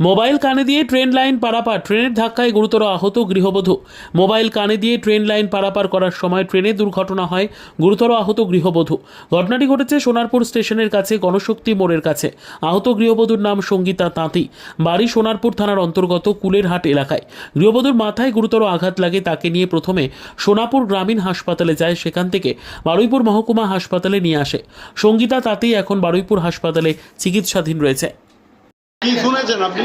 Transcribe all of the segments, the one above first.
Mobile কানে দিয়ে train line পারাপার। ট্রেনের ধাক্কায় গুরুতর আহত গৃহবধূ। মোবাইল কানে দিয়ে ট্রেন লাইন পারাপার করার সময় ট্রেনে দুর্ঘটনা হয় গুরুতর আহত গৃহবধূ। ঘটনাটি ঘটেছে সোনারপুর স্টেশনের কাছে, গণশক্তি মোড়ের কাছে। আহত গৃহবধূর নাম সঙ্গীতা তাঁতি। বাড়ি সোনারপুর থানার অন্তর্গত কুলেরহাট এলাকায়। গৃহবধূর মাথায় গুরুতর আঘাত লাগে, তাকে নিয়ে প্রথমে সোনাপুর গ্রামীণ হাসপাতালে যায়, সেখান থেকে বারুইপুর মহকুমা হাসপাতালে নিয়ে আসে। সঙ্গীতা তাঁতি এখন বারুইপুর হাসপাতালে চিকিৎসাধীন রয়েছে। কি শুনেছেন আপনি?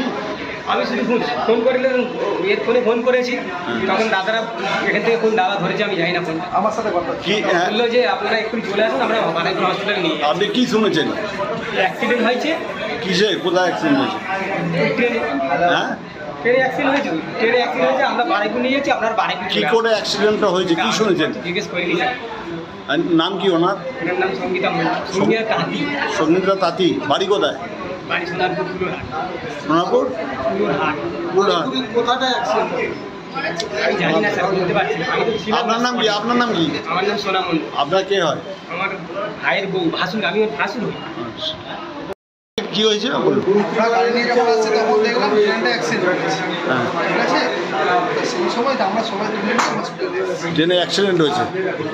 আমি শুধু ফোন ফোন করলে এর ফোনে ফোন করেছি। তখন দাদারা এখান থেকে ফোন দাদা ধরেছে আমি জানি না ফোন আমার সাথে কথা কি হ্যাঁ, বলল যে আপনারা একটু চলে আসুন আমরা বানাইপুর হসপিটালে নিয়ে আপনি কি শুনেছেন? অ্যাক্সিডেন্ট হয়েছে। কিসে? কোথায় অ্যাক্সিডেন্ট হয়েছে? ট্রেনে। হ্যাঁ? ট্রেনে অ্যাক্সিডেন্ট হয়েছে ট্রেনে অ্যাক্সিডেন্ট হয়েছে আমরা বানাইপুর নিয়ে যাচ্ছি আপনার বানাইপুর কি করে অ্যাক্সিডেন্টটা হয়েছে? কি শুনেছেন? জিজ্ঞেস নাম কি ওনার? নাম সঙ্গীতা তাঁতি। বাড়ি কোথায়? সোনাপুর কোথাটা আপনার নাম কি? আপনার নাম কি? আমার নাম সোনা মন্ডল আপনার কে হয়? আমার ভাইয়ের বউ ভাসুর আমি ভাসুর হই। কি হয়েছে? বলুন। আমরা গাড়ি নিয়ে যখন আসছি তখন দেখলাম ট্রেনটা অ্যাক্সিডেন্ট হয়েছে। হ্যাঁ। ঠিক আছে? সেই সময় আমরা সবাই মিলে হসপিটালে ট্রেনে অ্যাক্সিডেন্ট হয়েছে।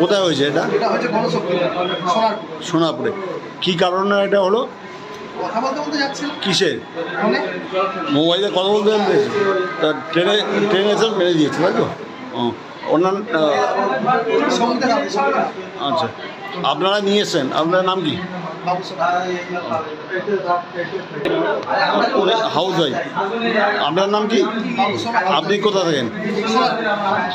কোথায় হয়েছে এটা? এটা হচ্ছে গণশক্তি সোনার সোনাপুরে কি কারণে এটা হলো? কথা বলতে বলতে যাচ্ছিলাম কিসের মোবাইলে কথা বলতে বলতে তা ট্রেনে ট্রেনে এসে মেরে দিয়েছে তাই তো? সঙ্গীতে আচ্ছা। আপনারা নিয়ে এসেছেন আপনার নাম কি? Housewife. আপনার নাম কি? আপনি কোথা থাকেন